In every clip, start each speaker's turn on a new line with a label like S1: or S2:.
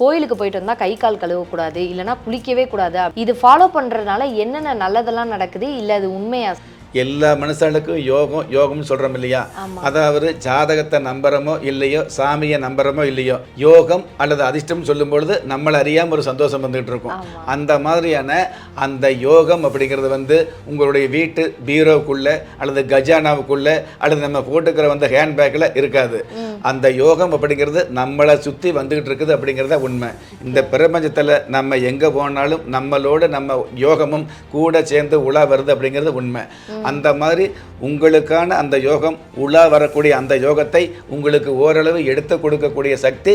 S1: கோயிலுக்கு போயிட்டு வந்தால் கை கால் கழுவக்கூடாது இல்லைன்னா குளிக்கவே கூடாது. இது ஃபாலோ பண்ணுறதுனால என்னென்ன நல்லதெல்லாம் நடக்குது இல்லை அது உண்மையா?
S2: எல்லா மனுஷனுக்கும் யோகம் யோகம்னு சொல்றோம் இல்லையா. அதாவது ஜாதகத்தை நம்புறமோ இல்லையோ சாமியை நம்புறமோ இல்லையோ யோகம் அல்லது அதிர்ஷ்டம் சொல்லும் பொழுது நம்மளை அறியாம ஒரு சந்தோஷம் வந்துகிட்டு இருக்கும். அந்த மாதிரியான அந்த யோகம் அப்படிங்கிறது வந்து உங்களுடைய வீட்டு பீரோவுக்குள்ள அல்லது கஜானாவுக்குள்ள அல்லது நம்ம போட்டுக்கிற வந்து ஹேண்ட்பேக்கில் இருக்காது. அந்த யோகம் அப்படிங்கிறது நம்மளை சுற்றி வந்துகிட்டு இருக்குது அப்படிங்கிறத உண்மை. இந்த பிரபஞ்சத்தில் நம்ம எங்கே போனாலும் நம்மளோட நம்ம யோகமும் கூட சேர்ந்து உலா வருது அப்படிங்கிறது உண்மை. அந்த மாதிரி உங்களுக்கான அந்த யோகம் உலா வரக்கூடிய அந்த யோகத்தை உங்களுக்கு ஓரளவு எடுத்து கொடுக்கக்கூடிய சக்தி.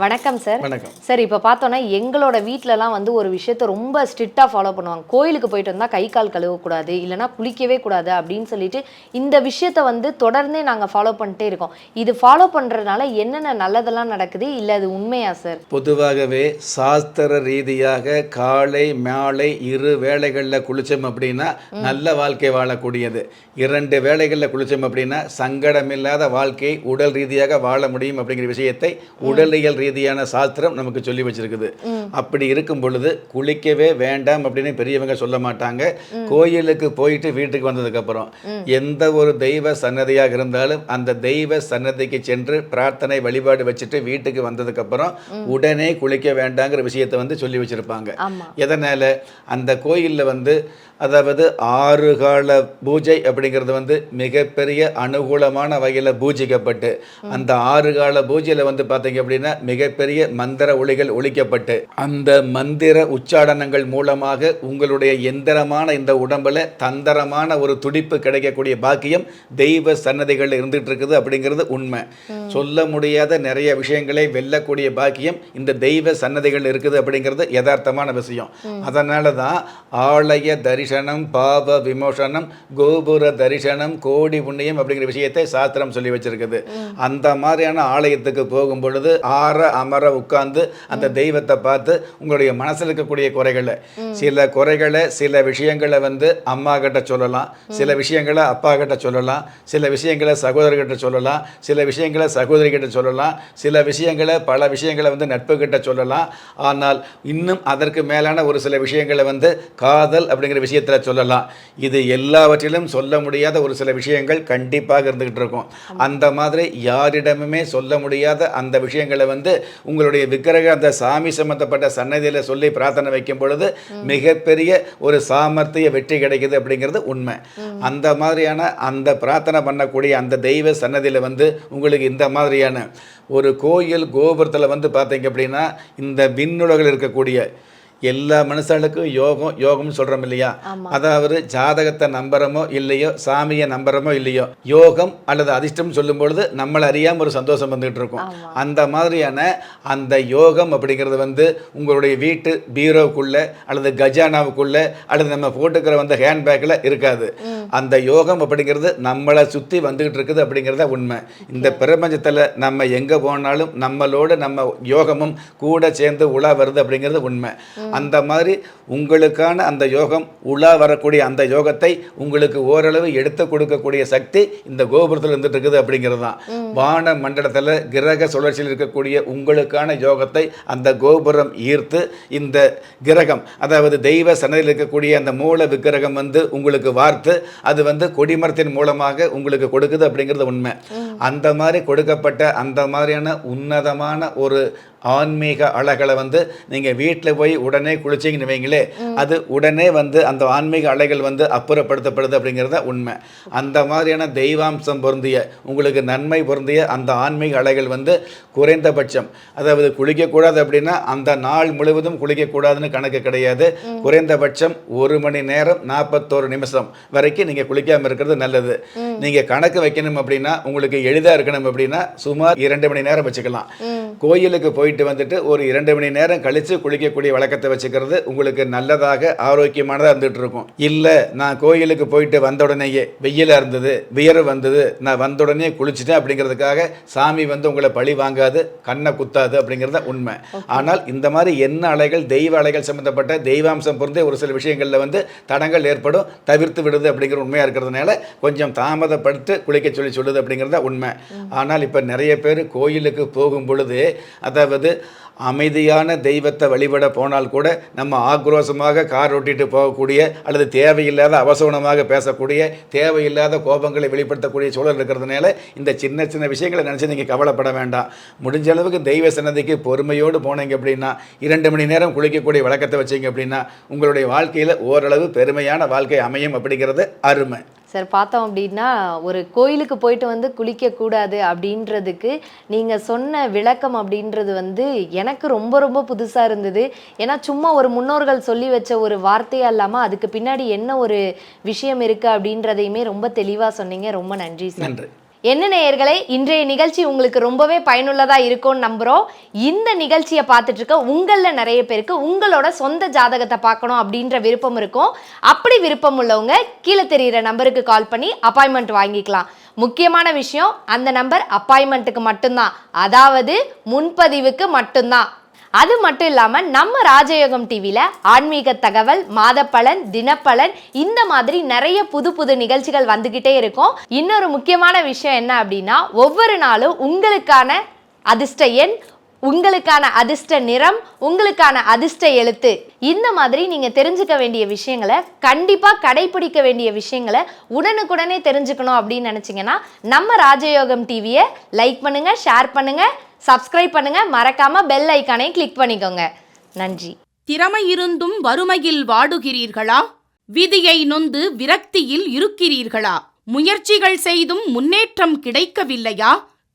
S1: வணக்கம் சார்
S2: வணக்கம்.
S1: சார் இப்போ பார்த்தோன்னா எங்களோட வீட்டிலலாம் வந்து ஒரு விஷயத்த ரொம்ப ஸ்ட்ரிக்டாக ஃபாலோ பண்ணுவாங்க. கோயிலுக்கு போயிட்டு வந்தால் கை கால் கழுவக்கூடாது இல்லைன்னா குளிக்கவே கூடாது அப்படின்னு சொல்லிட்டு இந்த விஷயத்த வந்து தொடர்ந்தே நாங்கள் ஃபாலோ பண்ணிட்டே இருக்கோம். இது ஃபாலோ பண்ணுறதுனால என்னென்ன நல்லதெல்லாம் நடக்குது? இல்லை அது உண்மையா சார்
S2: பொதுவாகவே சாஸ்திர ரீதியாக காலை மாலை இரு வேளைகளில் குளிச்சோம் அப்படின்னா நல்ல வாழ்க்கை வாழக்கூடியது. இரண்டு வேளைகளில் குளிச்சோம் அப்படின்னா சங்கடமில்லாத வாழ்க்கையை உடல் ரீதியாக வாழ முடியும் அப்படிங்கிற விஷயத்தை உடலியல் ரீதியான சாஸ்திரம் நமக்கு சொல்லி வச்சிருக்குது. அப்படி இருக்கும் பொழுது குளிக்கவே வேண்டாம் அப்படின்னு பெரியவங்க சொல்ல மாட்டாங்க. கோயிலுக்கு போயிட்டு வீட்டுக்கு வந்ததுக்கப்புறம் எந்த ஒரு தெய்வ சன்னதியாக இருந்தாலும் அந்த தெய்வ சன்னதிக்கு சென்று பிரார்த்தனை வழிபாடு வச்சுட்டு வீட்டுக்கு வந்ததுக்கப்புறம் உடனே குளிக்க வேண்டாங்கிற விஷயத்தை வந்து சொல்லி வச்சிருப்பாங்க. எதனால்? அந்த கோயிலில் வந்து அதாவது ஆறு கால பூஜை அப்படிங்கிறது வந்து மிகப்பெரிய அனுகூலமான வகையில் பூஜிக்கப்பட்டு அந்த ஆறு கால பூஜையில் வந்து பார்த்தீங்க அப்படின்னா மிகப்பெரிய மந்திர ஒளிகள் ஒழிக்கப்பட்டு அந்த மந்திர உச்சாடனங்கள் மூலமாக உங்களுடைய எந்திரமான இந்த உடம்புல தந்தரமான ஒரு துடிப்பு கிடைக்கக்கூடிய பாக்கியம் தெய்வ சன்னதிகள் இருந்துட்டு இருக்குது அப்படிங்கிறது உண்மை. சொல்ல முடியாத நிறைய விஷயங்களை வெல்லக்கூடிய பாக்கியம் இந்த தெய்வ சன்னதிகள் இருக்குது அப்படிங்கிறது யதார்த்தமான விஷயம். அதனால தான் ஆலய தரிசனம் பாவ விமோசனம் கோபுர தரிசனம் கோடி புண்ணியம் அப்படிங்கிற விஷயத்தை சாஸ்திரம் சொல்லி வச்சிருக்குது. அந்த மாதிரியான ஆலயத்துக்கு போகும் பொழுது ஆற அமர உட்கார்ந்து அந்த தெய்வத்தை பார்த்து உங்களுடைய மனசில் இருக்கக்கூடிய குறைகளை சில குறைகளை சில விஷயங்களை வந்து அம்மா கிட்ட சொல்லலாம் சில விஷயங்களை அப்பா கிட்ட சொல்லலாம் சில விஷயங்களை சகோதரர்கிட்ட சொல்லலாம் சில விஷயங்களை சகோதரி கிட்ட சொல்லலாம் சில விஷயங்களை பல விஷயங்களை வந்து நட்பு கிட்ட சொல்லலாம். ஆனால் இன்னும் அதற்கு மேலான ஒரு சில விஷயங்களை வந்து காதல் அப்படிங்கிற விஷயத்தில் சொல்லலாம். இது எல்லாவற்றிலும் சொல்ல முடியாத ஒரு சில விஷயங்கள் கண்டிப்பாக இருந்துகிட்டு இருக்கும். அந்த மாதிரி யாரிடமுமே சொல்ல முடியாத அந்த விஷயங்களை வந்து உங்களுடைய விக்கிரக அந்த சாமி சம்பந்தப்பட்ட சன்னதியில் சொல்லி பிரார்த்தனை வைக்கும் பொழுது மிகப்பெரிய ஒரு சாமர்த்திய வெற்றி கிடைக்குது அப்படிங்கிறது உண்மை. அந்த மாதிரியான அந்த பிரார்த்தனை பண்ணக்கூடிய அந்த தெய்வ சன்னதியில் வந்து உங்களுக்கு இந்த மாதிரியான ஒரு கோயில் கோபுரத்தில் வந்து பார்த்தீங்க அப்படின்னா இந்த விண்ணுலகில் இருக்கக்கூடிய எல்லா மனுஷனுக்கும் யோகம் யோகம்னு சொல்கிறோம் இல்லையா. அதாவது ஜாதகத்தை நம்புறமோ இல்லையோ சாமியை நம்புறமோ இல்லையோ யோகம் அல்லது அதிர்ஷ்டம் சொல்லும் பொழுது நம்மளை அறியாம ஒரு சந்தோஷம் வந்துகிட்டு இருக்கும். அந்த மாதிரியான அந்த யோகம் அப்படிங்கிறது வந்து உங்களுடைய வீட்டு பீரோவுக்குள்ள அல்லது கஜானாவுக்குள்ள அல்லது நம்ம போட்டுக்கிற வந்து ஹேண்ட்பேக்கில் இருக்காது. அந்த யோகம் அப்படிங்கிறது நம்மளை சுற்றி வந்துகிட்டு இருக்குது அப்படிங்கிறத உண்மை. இந்த பிரபஞ்சத்தில் நம்ம எங்கே போனாலும் நம்மளோட நம்ம யோகமும் கூட சேர்ந்து உலா வருது அப்படிங்கிறது உண்மை. அந்த மாதிரி உங்களுக்கான அந்த யோகம் உலா வரக்கூடிய அந்த யோகத்தை உங்களுக்கு ஓரளவு எடுத்து கொடுக்கக்கூடிய சக்தி இந்த கோபுரத்தில் இருந்துட்டு இருக்குது அப்படிங்கிறது தான் வான மண்டலத்தில் கிரக சுழற்சியில் இருக்கக்கூடிய உங்களுக்கான யோகத்தை அந்த கோபுரம் ஈர்த்து இந்த கிரகம் அதாவது தெய்வ சன்னதியில் இருக்கக்கூடிய அந்த மூல விக்கிரகம் வந்து உங்களுக்கு வார்த்து அது வந்து கொடிமரத்தின் மூலமாக உங்களுக்கு கொடுக்குது அப்படிங்கிறது உண்மை. அந்த மாதிரி கொடுக்கப்பட்ட அந்த மாதிரியான உன்னதமான ஒரு ஆன்மீக அலைகளை வந்து நீங்கள் வீட்டில் போய் உடனே குளிச்சிங்கன்னு வைங்களே அது உடனே வந்து அந்த ஆன்மீக அலைகள் வந்து அப்புறப்படுத்தப்படுது அப்படிங்கிறத உண்மை. அந்த மாதிரியான தெய்வாம்சம் பொருந்திய உங்களுக்கு நன்மை பொருந்திய அந்த ஆன்மீக அலைகள் வந்து குறைந்தபட்சம். அதாவது குளிக்கக்கூடாது அப்படின்னா அந்த நாள் முழுவதும் குளிக்கக்கூடாதுன்னு கணக்கு கிடையாது. குறைந்தபட்சம் ஒரு மணி நேரம் நாற்பத்தோரு நிமிஷம் வரைக்கும் நீங்கள் குளிக்காமல் இருக்கிறது நல்லது. நீங்கள் கணக்கு வைக்கணும் அப்படின்னா உங்களுக்கு எளிதாக இருக்கணும் அப்படின்னா சுமார் இரண்டு மணி நேரம் வச்சுக்கலாம். கோயிலுக்கு போயிட்டு போயிட்டு வந்துட்டு ஒரு இரண்டு மணி நேரம் கழித்து குளிக்கக்கூடிய வழக்கத்தை வச்சுக்கிறது உங்களுக்கு நல்லதாக ஆரோக்கியமானதாக இருந்துகிட்டு இருக்கும். இல்லை நான் கோயிலுக்கு போயிட்டு வந்த உடனேயே வெயிலாக இருந்தது வியர்வை வந்தது நான் வந்த உடனே குளிச்சுட்டேன் அப்படிங்கிறதுக்காக சாமி வந்து உங்களை பழி வாங்காது கண்ணை குத்தாது அப்படிங்கிறது உண்மை. ஆனால் இந்த மாதிரி என்ன அலைகள் தெய்வ அலைகள் சம்மந்தப்பட்ட தெய்வாம்சம் பொருந்தே ஒரு சில விஷயங்களில் வந்து தடங்கள் ஏற்படும் தவிர்த்து விடுது அப்படிங்கிற உண்மையாக இருக்கிறதுனால கொஞ்சம் தாமதப்படுத்து குளிக்க சொல்லி சொல்லுது அப்படிங்கிறது உண்மை. ஆனால் இப்போ நிறைய பேர் கோயிலுக்கு போகும் பொழுது அதாவது அமைதியான தெய்வத்தை வழிபட போனால் கூட நம்ம ஆக்ரோஷமாக கார் ஓட்டிட்டு போகக்கூடிய அல்லது தேவையில்லாத அவசகுணமாக பேசக்கூடிய தேவையில்லாத கோபங்களை வெளிப்படுத்தக்கூடிய சூழல் இருக்கிறதுனால இந்த சின்ன சின்ன விஷயங்களை நினச்சி நீங்கள் கவலைப்பட வேண்டாம். முடிஞ்ச அளவுக்கு தெய்வ சன்னதிக்கு பொறுமையோடு போனீங்க அப்படின்னா இரண்டு மணி நேரம் குளிக்கக்கூடிய வழக்கத்தை வச்சீங்க அப்படின்னா உங்களுடைய வாழ்க்கையில் ஓரளவு பெருமையான வாழ்க்கை அமையும் அப்படிங்கிறது அருமை.
S1: சார் பார்த்தோம் அப்படின்னா ஒரு கோயிலுக்கு போயிட்டு வந்து குளிக்கக்கூடாது அப்படின்றதுக்கு நீங்கள் சொன்ன விளக்கம் அப்படின்றது வந்து எனக்கு ரொம்ப ரொம்ப புதுசாக இருந்தது. ஏன்னா சும்மா ஒரு முன்னோர்கள் சொல்லி வச்ச ஒரு வார்த்தையாக இல்லாமல் அதுக்கு பின்னாடி என்ன ஒரு விஷயம் இருக்குது அப்படின்றதையுமே ரொம்ப தெளிவாக சொன்னீங்க. ரொம்ப நன்றி சார்.
S2: நன்றி.
S1: என்ன நேயர்களே இன்றைய நிகழ்ச்சி உங்களுக்கு ரொம்பவே பயனுள்ளதா இருக்கும்னு நம்புறோம். இந்த நிகழ்ச்சியை பார்த்துட்டு இருக்க உங்களில் நிறைய பேருக்கு உங்களோட சொந்த ஜாதகத்தை பார்க்கணும் அப்படின்ற விருப்பம் இருக்கும். அப்படி விருப்பம் உள்ளவங்க கீழே தெரிகிற நம்பருக்கு கால் பண்ணி அப்பாயின்மெண்ட் வாங்கிக்கலாம். முக்கியமான விஷயம் அந்த நம்பர் அப்பாயின்மெண்ட்டுக்கு மட்டும்தான். அதாவது முன்பதிவுக்கு மட்டும்தான். அது மட்டும் இல்லாமல் நம்ம ராஜயோகம் டிவியில் ஆன்மீக தகவல் மாதப்பலன் தினப்பலன் இந்த மாதிரி நிறைய புது புது நிகழ்ச்சிகள் வந்துக்கிட்டே இருக்கும். இன்னொரு முக்கியமான விஷயம் என்ன அப்படின்னா ஒவ்வொரு நாளும் உங்களுக்கான அதிர்ஷ்ட எண் உங்களுக்கான அதிர்ஷ்ட நிறம் உங்களுக்கான அதிர்ஷ்ட எழுத்து. இந்த மாதிரி நீங்கள் தெரிஞ்சுக்க வேண்டிய விஷயங்களை கண்டிப்பாக கடைபிடிக்க வேண்டிய விஷயங்களை உடனுக்குடனே தெரிஞ்சுக்கணும் அப்படின்னு நினச்சிங்கன்னா நம்ம ராஜயோகம் டிவியை லைக் பண்ணுங்கள் ஷேர் பண்ணுங்கள் சப்ஸ்கிரைப் பண்ணுங்கள் மறக்காமல் பெல் ஐக்கானையும் கிளிக் பண்ணிக்கோங்க. நன்றி.
S3: திறமை இருந்தும் வறுமையில் வாடுகிறீர்களா? விதியை நொந்து விரக்தியில் இருக்கிறீர்களா? முயற்சிகள் செய்தும் முன்னேற்றம் கிடைக்கவில்லையா?